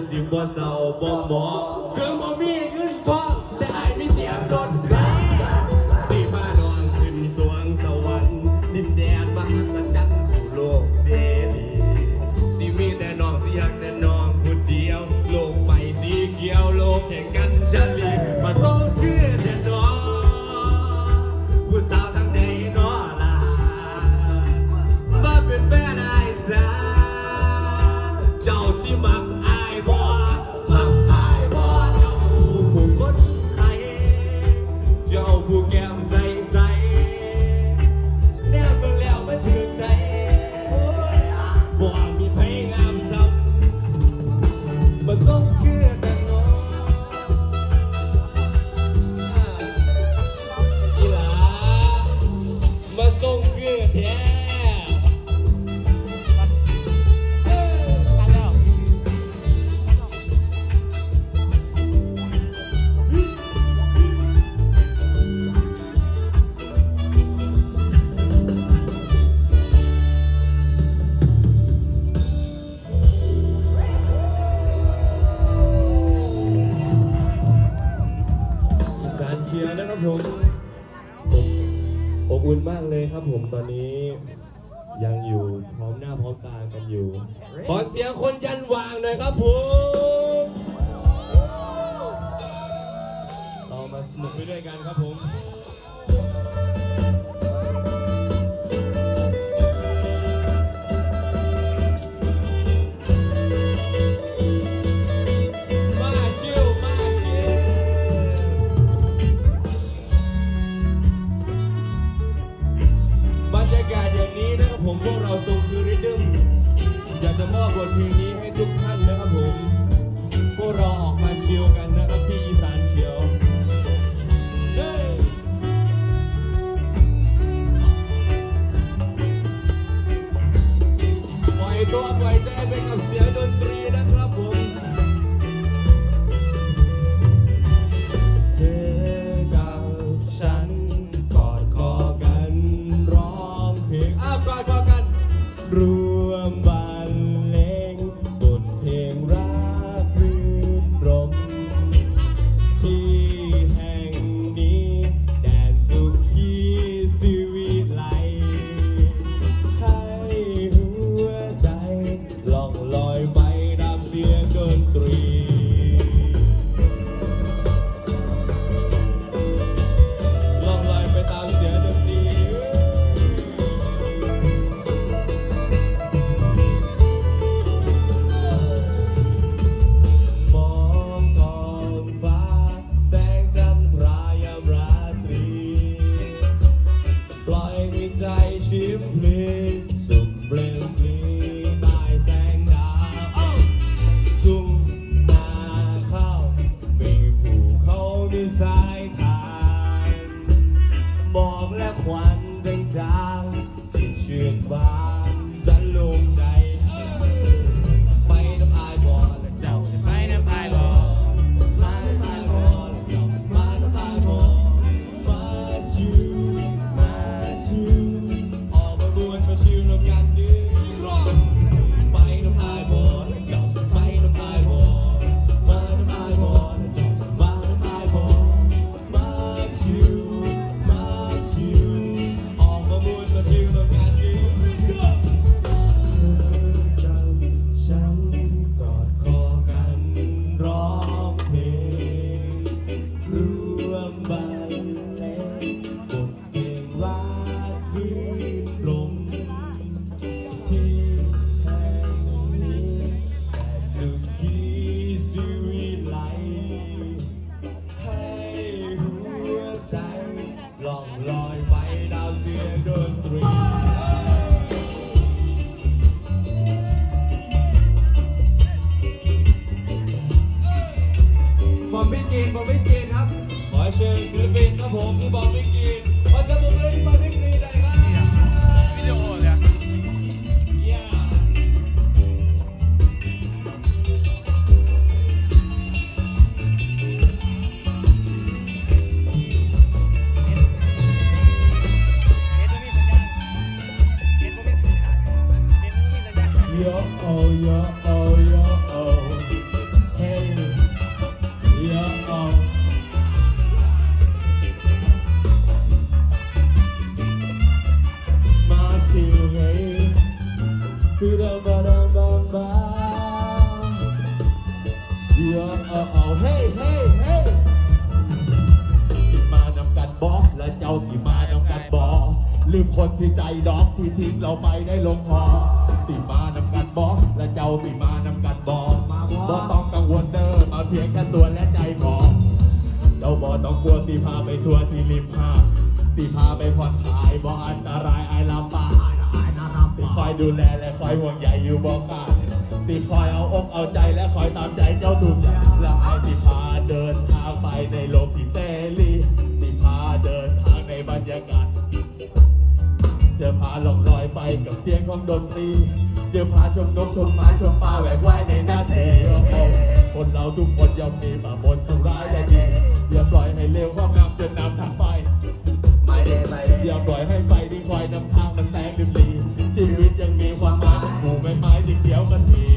Siapa? ลืมคนที่ใจดอกที่ทิ้งเราไปได้ลงคอที่มานำกันบอกและเจ้าที่มานำกันบอกบ่ต้องกังวลเด้อมาเพียงแค่ตัวและใจพอเจ้าบ่ต้องกลัวที่พาไปทัวร์ที่ริมหาดที่พาไปผ่อนคลายบ่อันตรายไอายลำบากที่คอยดูแลและคอยห่วงใยอยู่บ่ขาดที่คอยเอาอกเอาใจและคอยตามใจเจ้าทุกอย่างและไอายที่พาเดินทางไปในโลกที่เสรีที่พาเดินทางในบรรยากาศ จะพาหลงลอยไปกับเสียงของดนตรีจะพาชมนกชมไม้ชมปลาแหวกว่ายในหน้าทะเลคนเราทุกคนย่อมมีมาบนทางร้ายได้ดีอย่าปล่อยให้เลวข้องามจนนำทางไปไม่ได้ไม่ได้อย่าปล่อยให้ไฟที่คอยนำทางมันแสงริบลีชีวิตยังมีความหมายหมู่ไม้ไม้ที่เขียวกันที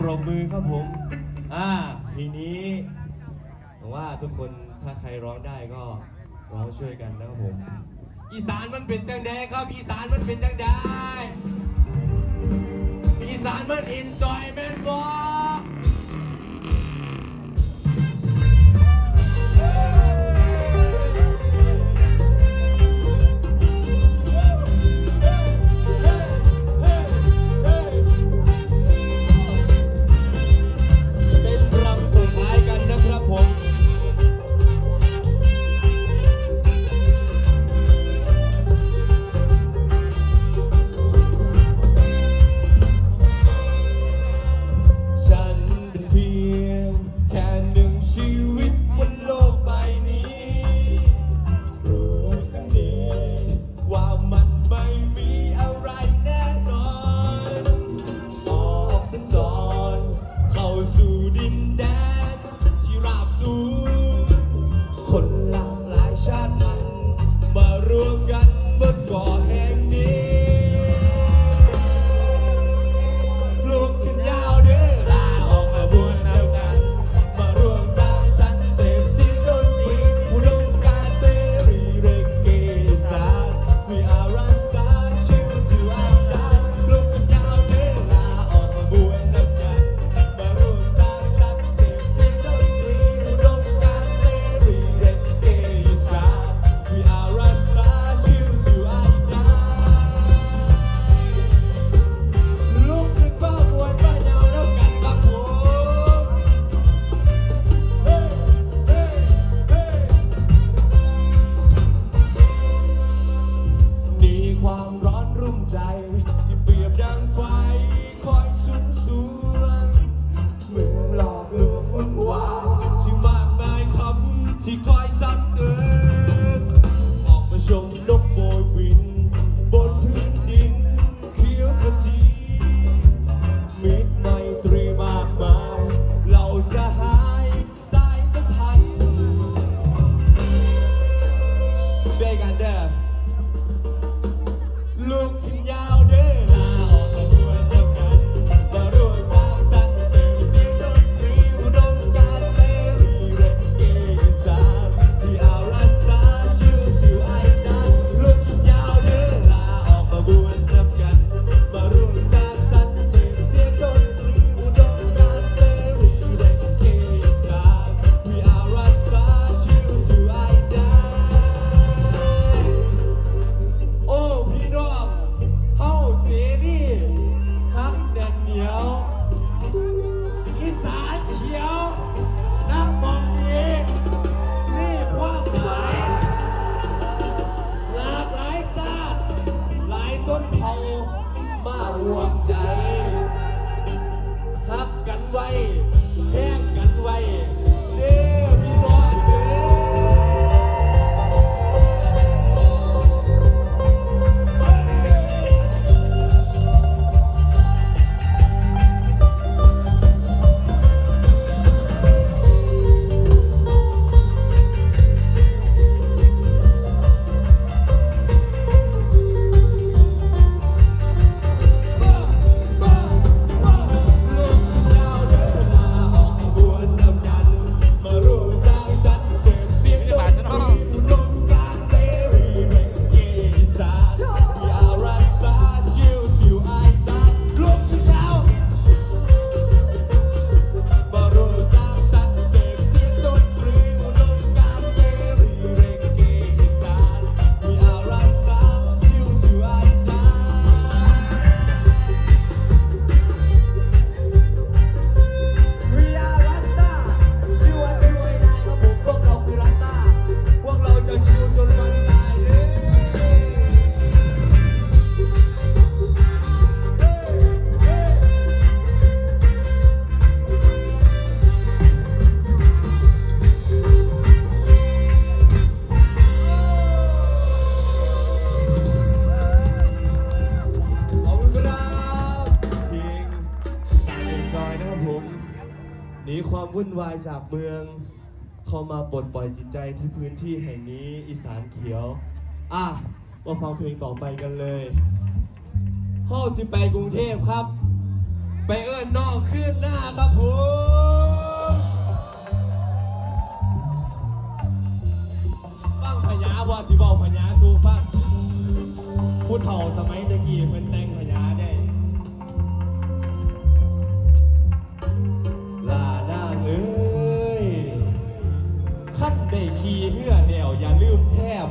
ปรบมือครับผม อ่าทีนี้ผมว่าทุกคนถ้าใครร้องได้ก็ร้องช่วยกันนะครับผม อีสานมันเป็นจังแดครับ อีสานมันเป็นจังไดอีสานมันอินจอยแมนบอ หนีความวุ่นวายจากเมือง เข้ามาปลดปล่อยจิตใจที่พื้นที่แห่งนี้อีสานเขียว อะมาฟังเพลงต่อไปกันเลยข้าสิไปกรุงเทพครับ ไปเอิ้นนอกขึ้นหน้าครับผมฟังพญาว่าสิบอกพญาสู้ฟังพูดเถ่าสมัยตะกี้เพิ่นแต่งพญา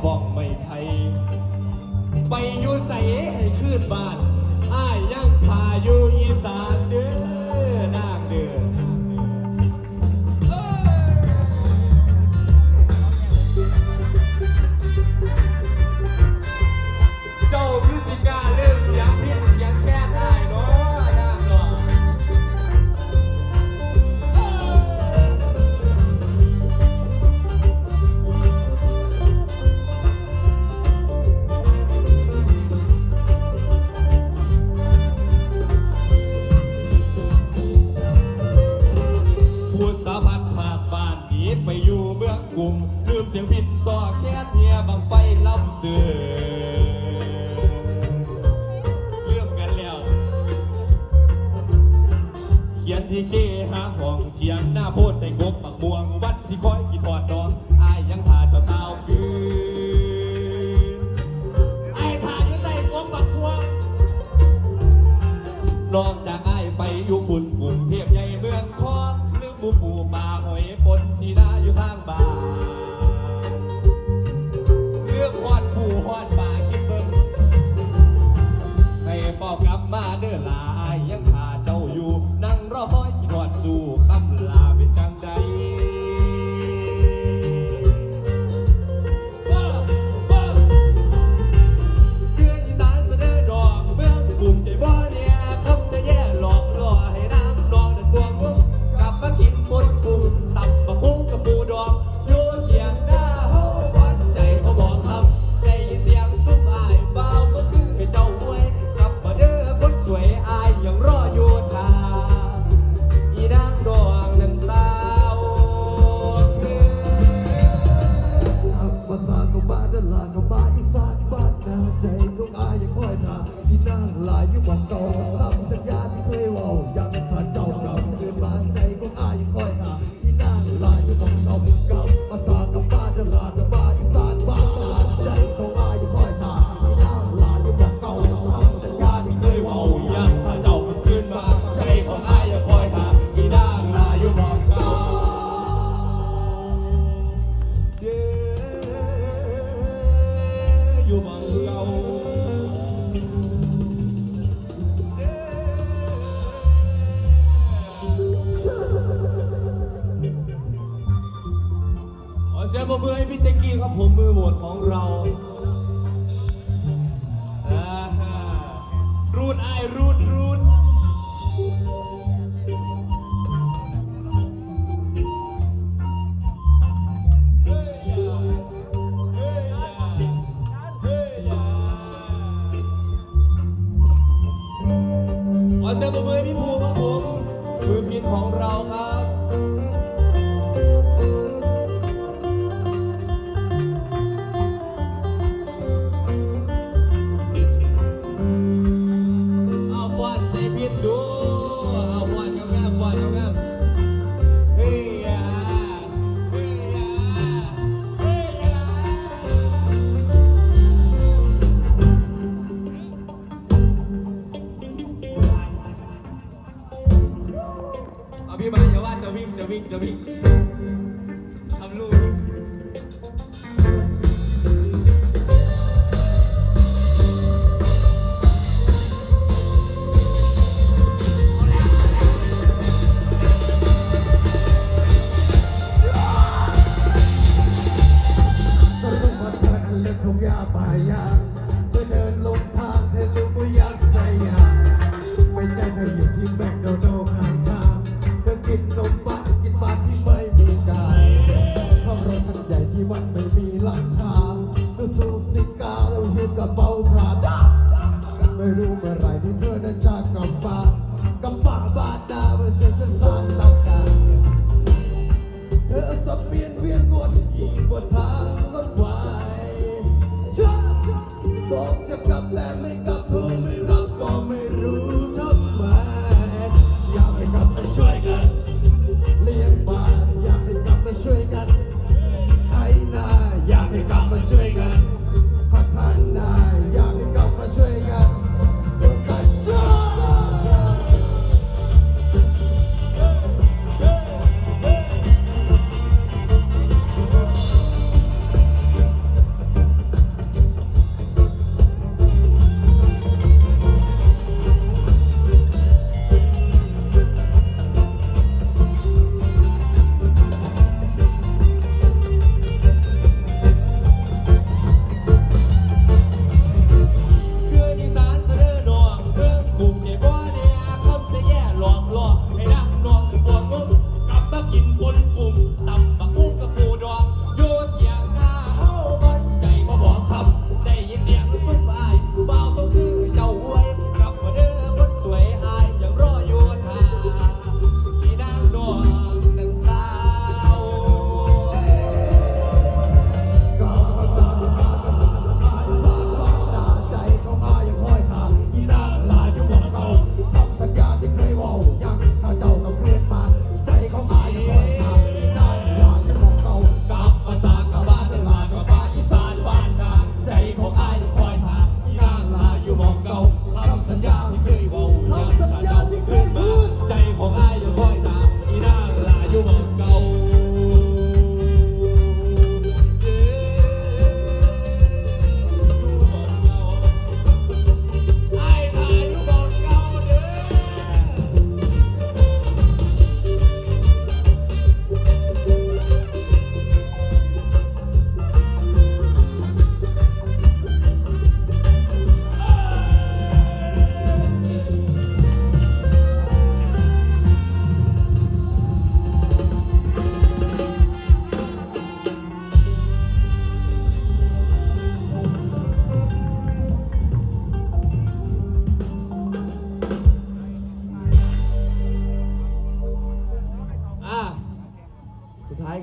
บ้องไม่ไทยไปอยู่ใส่ให้คืนบ้านอ้ายยังพาอยู่อีสาน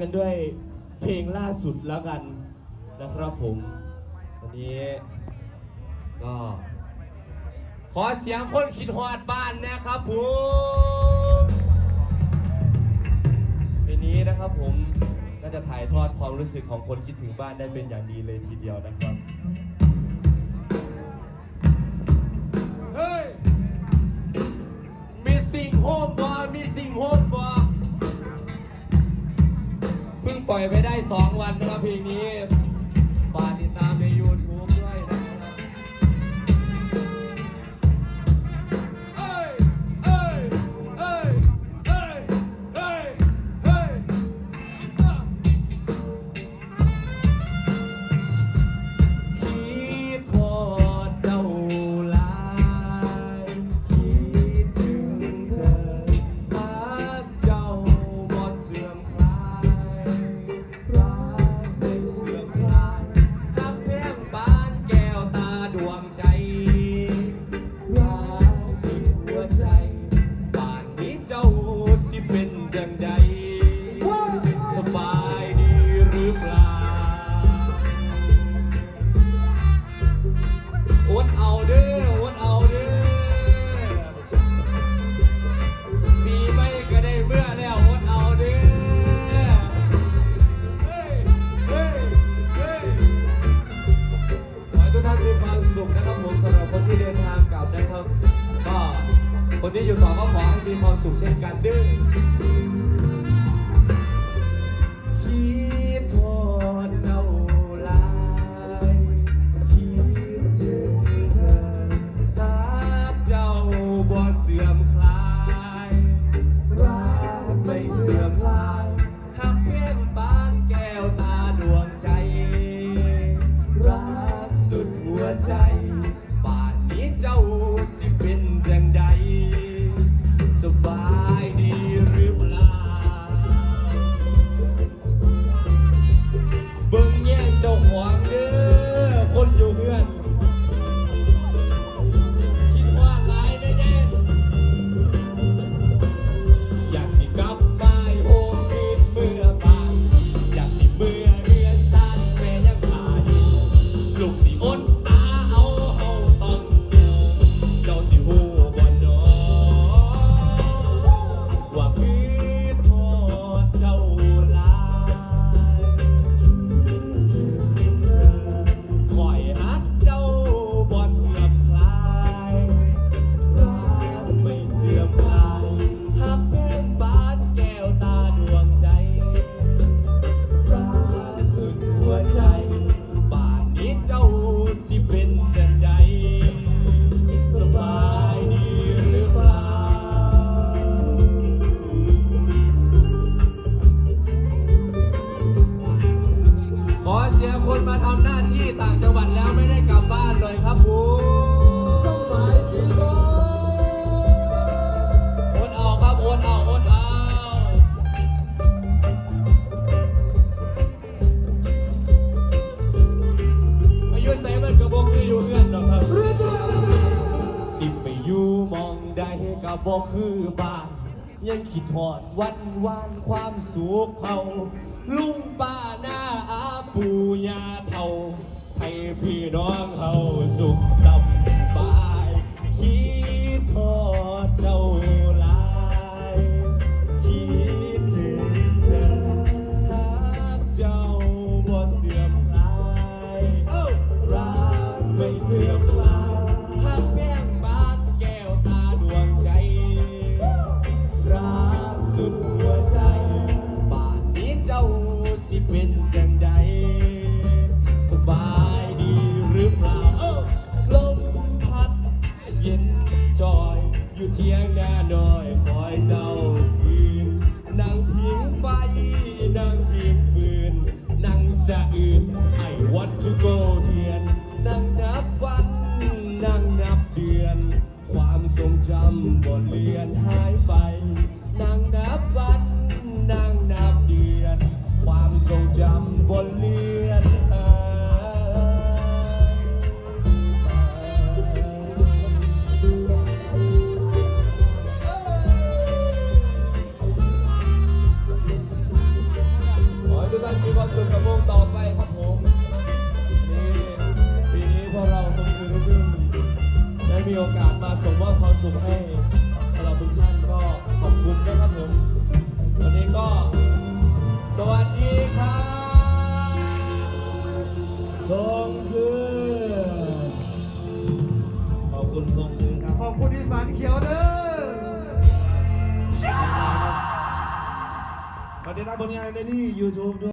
กันด้วยเพลงล่าสุดแล้วกันนะครับผมวันนี้ก็ ขอเสียงคนคิดฮอดบ้านนะครับผมวันนี้นะครับผมก็จะถ่ายทอดความรู้สึกของคนคิดถึงบ้านได้เป็นอย่างดีเลยทีเดียวนะครับเฮ้ยมีสิ่งโฮมบอมีสิ่งโฮมบ ปล่อยไปได้ 2 วันนะครับเพลงนี้ ก็บอกคือบ้านยังคิดหอดวันวานความสุขเขาลุงป้าหน้าอาปู่ยาเท่าให้พี่น้องเขาสุขสบำบทเรียน